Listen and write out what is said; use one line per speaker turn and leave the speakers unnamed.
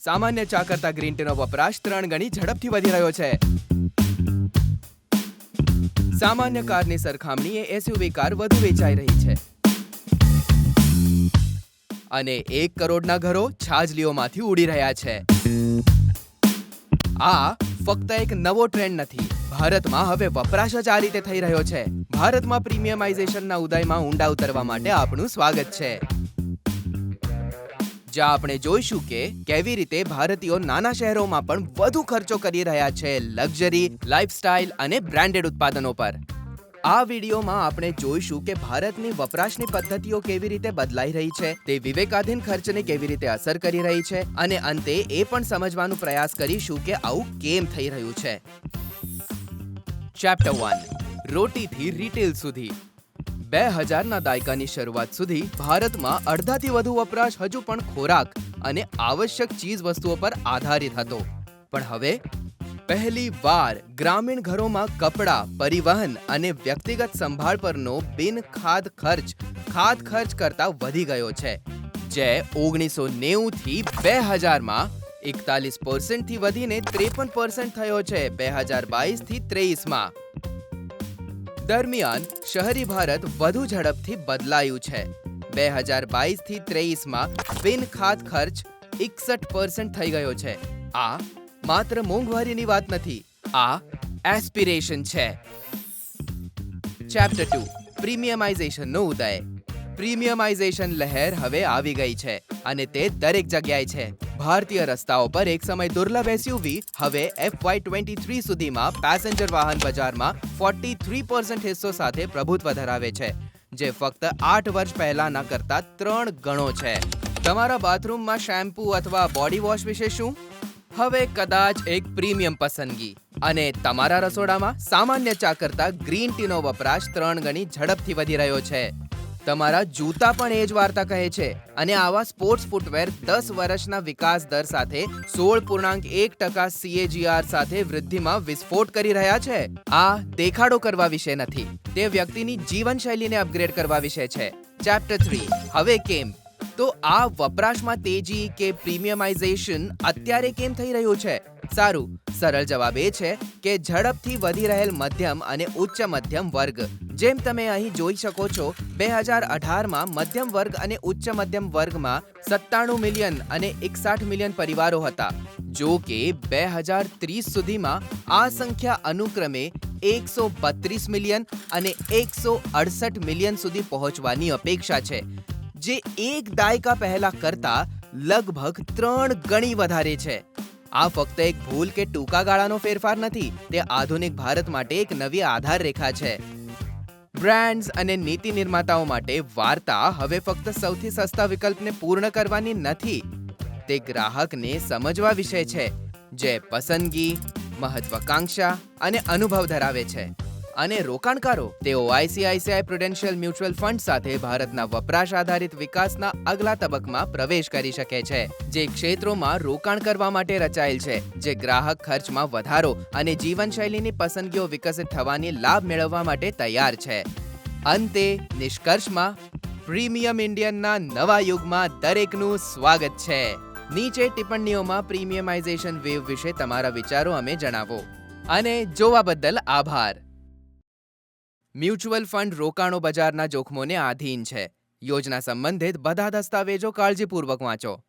સામાન્ય ચા કરતા ગ્રીન ટીનો વપરાશ ત્રણ ગણી ઝડપથી વધી રહ્યો છે. સામાન્ય કારની સરખામણીએ એસયુવી કાર વધુ વેચાઈ રહી છે. અને એક કરોડના ઘરો છાજલીઓમાંથી ઉડી રહ્યા છે. આ ફક્ત એક નવો ટ્રેન્ડ નથી, ભારતમાં હવે વપરાશ જ આ રીતે થઈ રહ્યો છે. ભારતમાં પ્રીમિયમાઇઝેશનના ઉદયમાં ઊંડા ઉતરવા માટે આપનું સ્વાગત છે. જ્યાં આપણે જોઈશું કે કેવી રીતે ભારતીયો નાના શહેરોમાં પણ વધુ ખર્ચો કરી રહ્યા છે લક્ઝરી, લાઇફસ્ટાઇલ અને બ્રાન્ડેડ ઉત્પાદનો પર. આ વિડીયોમાં આપણે જોઈશું કે ભારતની વપરાશની પદ્ધતિઓ કેવી રીતે બદલાઈ રહી છે, તે વિવેકાધીન ખર્ચને કેવી રીતે અસર કરી રહી છે, અને અંતે એ પણ સમજવાનો પ્રયાસ કરીશું કે આવું કેમ થઈ રહ્યું છે. ચેપ્ટર વન રોટીથી રિટેલ સુધી. બે હજારના દાયકાની શરૂઆત સુધી ભારતમાં અડધાથી વધુ વપરાશ હજુ પણ ખોરાક અને આવશ્યક ચીજ વસ્તુઓ પર આધારિત હતો. પણ હવે, પહેલી વાર ગ્રામીણ ઘરોમાં કપડાં, પરિવહન અને વ્યક્તિગત સંભાળ પરનો બિન ખાદ ખર્ચ ખાદ ખર્ચ કરતા વધી ગયો છે, જે ઓગણીસો નેવુંથી બે હજારમાં એકતાલીસ પર્સન્ટથી વધીને ત્રેપન પર્સન્ટ થયો છે, બે હજાર બાવીસથી ત્રેવીસમાં. દરમિયાન શહેરી ભારત વધુ ઝડપથી બદલાયું છે. બે હજાર બાવીસથી ત્રેવીસમાં બિન ખાદ ખર્ચ એકસઠ પર્સન્ટ થઈ ગયો છે. આ માત્ર મોંઘવારીની વાત નથી, આ એસ્પિરેશન છે. ચેપ્ટર ટુ પ્રીમિયમાઇઝેશનનો ઉદય. પ્રીમિયમાઇઝેશન લહેર હવે આવી ગઈ છે અને તે દરેક જગ્યાએ છે. ભારતીય રસ્તાઓ પર એક સમય દુર્લભ એસયુવી હવે એફવાય ટ્વેન્ટી થ્રી સુધીમાં પેસેન્જર વાહન બજારમાં ફોર્ટી થ્રી પર્સન્ટ હિસ્સો સાથે પ્રભુત્વ ધરાવે છે, જે ફક્ત આઠ વર્ષ પહેલાના કરતા ત્રણ ગણો છે. તમારા બાથરૂમમાં શેમ્પૂ અથવા બોડી વોશ વિશે શું? હવે કદાચ એક પ્રીમિયમ પસંદગી, અને તમારા રસોડામાં સામાન્ય ચા કરતા ગ્રીન ટીનો વપરાશ ત્રણ ગણી ઝડપથી વધી રહ્યો છે. તમારા જૂતા પણ એ જ વાર્તા કહે છે. અને આવા સ્પોર્ટ્સ ફૂટવેર દસ વર્ષના વિકાસ દર સાથે સોળ પૂર્ણાંક એક ટકા સીએજીઆર સાથે વૃદ્ધિમાં વિસ્ફોટ કરી રહ્યા છે. આ દેખાડો કરવા વિશે નથી. તે વ્યક્તિની જીવનશૈલીને અપગ્રેડ કરવા વિશે છે. ચેપ્ટર થ્રી હવે કેમ? તો આ વપરાશમાં તેજી કે પ્રીમિયમાઇઝેશન અત્યારે કેમ થઈ રહ્યું છે? સારું, સરળ જવાબ એ છે કે ઝડપથી વધી રહેલ મધ્યમ અને ઉચ્ચ મધ્યમ વર્ગ. જેમ તમે અહીં જોઈ શકો છો, બે હજાર અઢારમાં મધ્યમ વર્ગ અને ઉચ્ચ મધ્યમ વર્ગમાં સત્તાણું મિલિયન અને એકસાઠ મિલિયન પરિવારો હતા. જો કે બે હજાર ત્રીસ સુધીમાં આ સંખ્યા અનુક્રમે એકસો બત્રીસ મિલિયન અને એકસો અડસઠ મિલિયન સુધી પહોંચવાની અપેક્ષા છે. જે એક દાયકા પહેલા કરતા લગભગ ત્રણ ગણી વધારે છે. આ ફક્ત એક ભૂલ કે ટૂંકા ગાળાનો ફેરફાર નથી, તે આધુનિક ભારત માટે એક નવી આધાર રેખા છે. બ્રાન્ડ્સ અને નીતિ નિર્માતાઓ માટે વાર્તા હવે ફક્ત સૌથી સસ્તા વિકલ્પને પૂર્ણ કરવાની નથી, તે ગ્રાહકને સમજવા વિશે છે, જે પસંદગી, મહત્વાકાંક્ષા અને અનુભવ ધરાવે છે. અને રોકાણકારો, તેઓ આઈસીઆઈસીઆઈ પ્રુડેન્શિયલ મ્યુચ્યુઅલ ફંડ સાથે ભારતના વપરાશ આધારિત વિકાસના આગલા તબક્કામાં પ્રવેશ કરી શકે છે, જે ક્ષેત્રોમાં રોકાણ કરવા માટે રચાયેલ છે, જે ગ્રાહક ખર્ચમાં વધારો અને જીવનશૈલીની પસંદગીઓ વિકસિત થવાની લાભ મેળવવા માટે તૈયાર છે. અંતે, નિષ્કર્ષમાં, પ્રીમિયમ ઇન્ડિયનના નવા યુગમાં દરેકનું સ્વાગત છે. નીચે ટિપ્પણીઓમાં પ્રીમિયમાઇઝેશન વેવ વિશે તમારા વિચારો અમે જણાવો. અને જોવા બદલ આભાર. મ્યુચ્યુઅલ ફંડ રોકાણો બજારના જોખમોને આધીન છે. યોજના સંબંધિત બધા દસ્તાવેજો કાળજીપૂર્વક વાંચો.